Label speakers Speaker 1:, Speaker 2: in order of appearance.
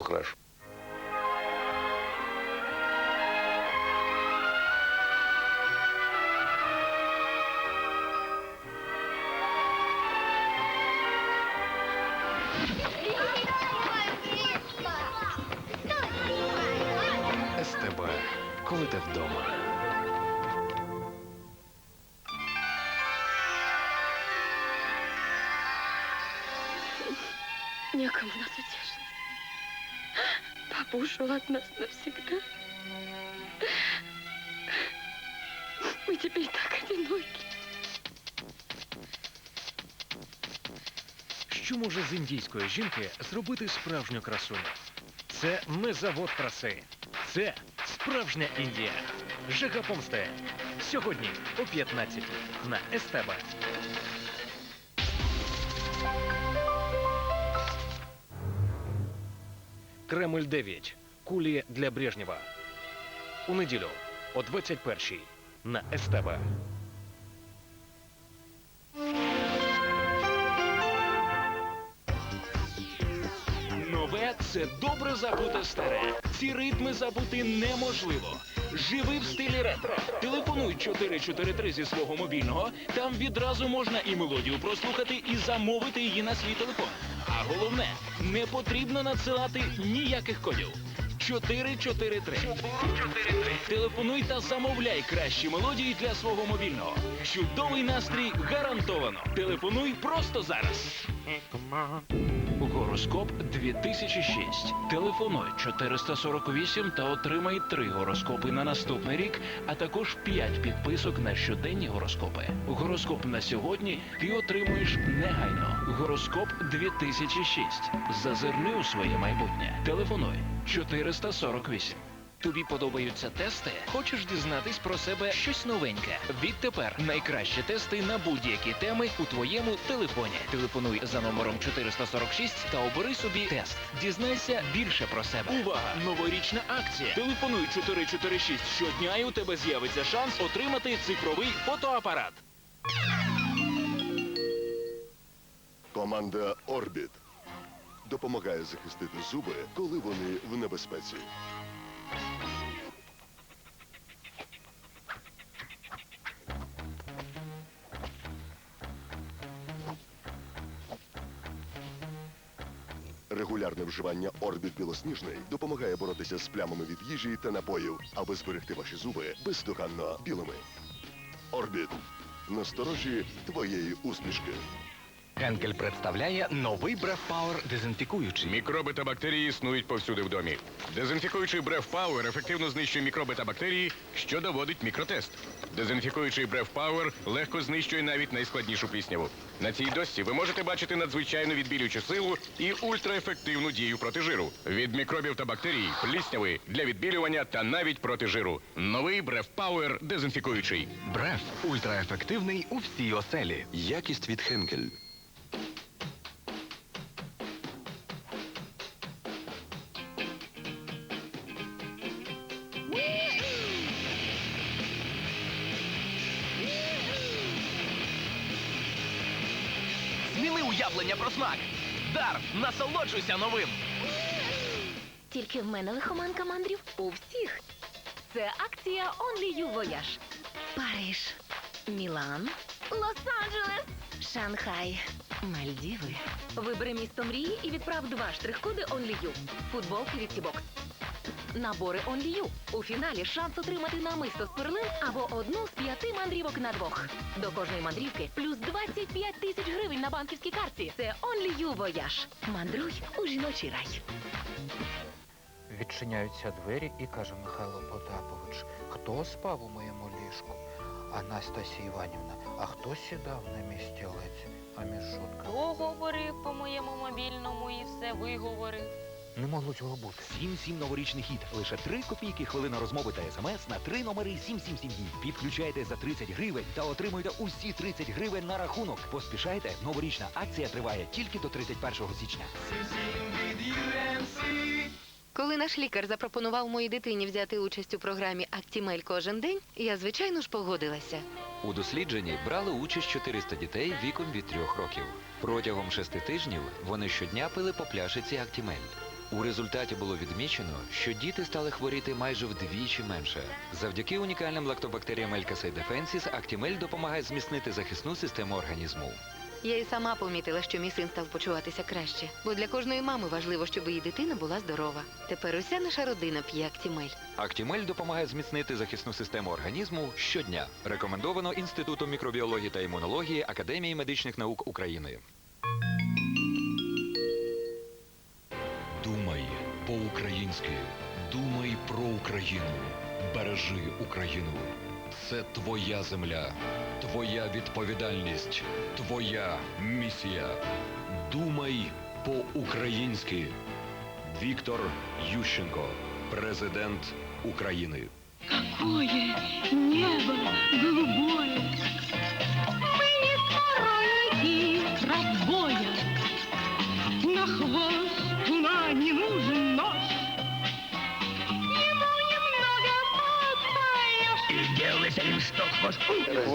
Speaker 1: Хорошо. СТБ. Коли ти вдома.
Speaker 2: Некому нас утешить. Ушел от нас навсегда. Мы теперь так одиноки.
Speaker 3: Що може з індійської жінки зробити справжню красуню? Це не завод краси. Це справжня Індія. Жига помсти. Сьогодні о 15 на СТБ. Кремль 9. Кулі для Брежнєва. У неділю о 21-й на СТБ.
Speaker 4: Нове це добре забуте старе. Ці ритми забути неможливо. Живи в стилі ретро. Телефонуй 443 зі свого мобільного. Там відразу можна і мелодію прослухати, і замовити її на свій телефон. А головне, не потрібно надсилати ніяких кодів. 443. Телефонуй та замовляй кращі мелодії для свого мобільного. Чудовий настрій гарантовано. Телефонуй просто зараз. Гороскоп 2006. Телефонуй 448 та отримай три гороскопи на наступний рік, а також 5 підписок на щоденні гороскопи. Гороскоп на сьогодні ти отримуєш негайно. Гороскоп 2006. Зазирни у своє майбутнє. Телефонуй 448. Тобі подобаються тести? Хочеш дізнатись про себе щось новеньке? Відтепер найкращі тести на будь-які теми у твоєму телефоні. Телефонуй за номером 446 та обери собі тест. Дізнайся більше про себе. Увага! Новорічна акція. Телефонуй 446 щодня і у тебе з'явиться шанс отримати цифровий фотоапарат.
Speaker 5: Команда Орбіт допомагає захистити зуби, коли вони в небезпеці. Регулярне вживання Орбіт білосніжний допомагає боротися з плямами від їжі та напоїв, аби зберегти ваші зуби бездоганно білими. Орбіт. Насторожі твоєї усмішки.
Speaker 6: Хенкель представляє новий Бреф Power дезінфікуючий.
Speaker 7: Мікроби та бактерії існують повсюди в домі. Дезінфікуючий Бреф Power ефективно знищує мікроби та бактерії, що доводить мікротест. Дезінфікуючий Бреф Power легко знищує навіть найскладнішу плісняву. На цій досці ви можете бачити надзвичайну відбілюючу силу і ультраефективну дію проти жиру. Від мікробів та бактерій, плісняви для відбілювання та навіть проти жиру. Новий Бреф Power дезінфікуючий.
Speaker 6: Бреф ультраефективний у всій оселі.
Speaker 5: Якість від Хенкель.
Speaker 6: Уявлення про смак. Дар, насолоджуйся новим.
Speaker 2: Тільки в мене лихоманка мандрів у всіх. Це акція Only You Voyage. Париж, Мілан, Лос-Анджелес, Шанхай, Мальдіви. Вибери місто мрії і відправ два штрих-коди Only You. Футболки від Тібокс. Набори Only You. У фіналі шанс отримати намисто з перлин або одну з п'яти мандрівок на двох. До кожної мандрівки плюс 25 тисяч гривень на банківській карті. Це Only You Voyage. Мандруй у жіночий рай.
Speaker 8: Відчиняються двері і каже Михайло Потапович, хто спав у моєму ліжку? Анастасія Іванівна, а хто сідав на мій стілець? А мішутка?
Speaker 9: Хто говорив по моєму мобільному і все виговорив?
Speaker 8: Не могло цього бути.
Speaker 10: 7-7 новорічний хіт. Лише 3 копійки хвилина розмови та смс на 3 номери 777. Підключайте за 30 гривень та отримуйте усі 30 гривень на рахунок. Поспішайте, новорічна акція триває тільки до 31 січня.
Speaker 11: Коли наш лікар запропонував моїй дитині взяти участь у програмі Актімель кожен день, я звичайно ж погодилася.
Speaker 12: У дослідженні брали участь 400 дітей віком від 3 років. Протягом 6 тижнів вони щодня пили по пляшиці Актімель. У результаті було відмічено, що діти стали хворіти майже вдвічі менше. Завдяки унікальним лактобактеріям Елькасей Дефенсіс Актімель допомагає зміцнити захисну систему організму.
Speaker 11: Я і сама помітила, що мій син став почуватися краще, бо для кожної мами важливо, щоб її дитина була здорова. Тепер уся наша родина п'є Актімель.
Speaker 12: Актімель допомагає зміцнити захисну систему організму щодня. Рекомендовано Інститутом мікробіології та імунології Академії медичних наук України.
Speaker 13: По-українськи. Думай про Україну. Бережи Україну. Це твоя земля, твоя відповідальність, твоя місія. Думай по-українськи. Віктор Ющенко, президент України.
Speaker 14: Какое небо голубое!
Speaker 15: Pues, Vos,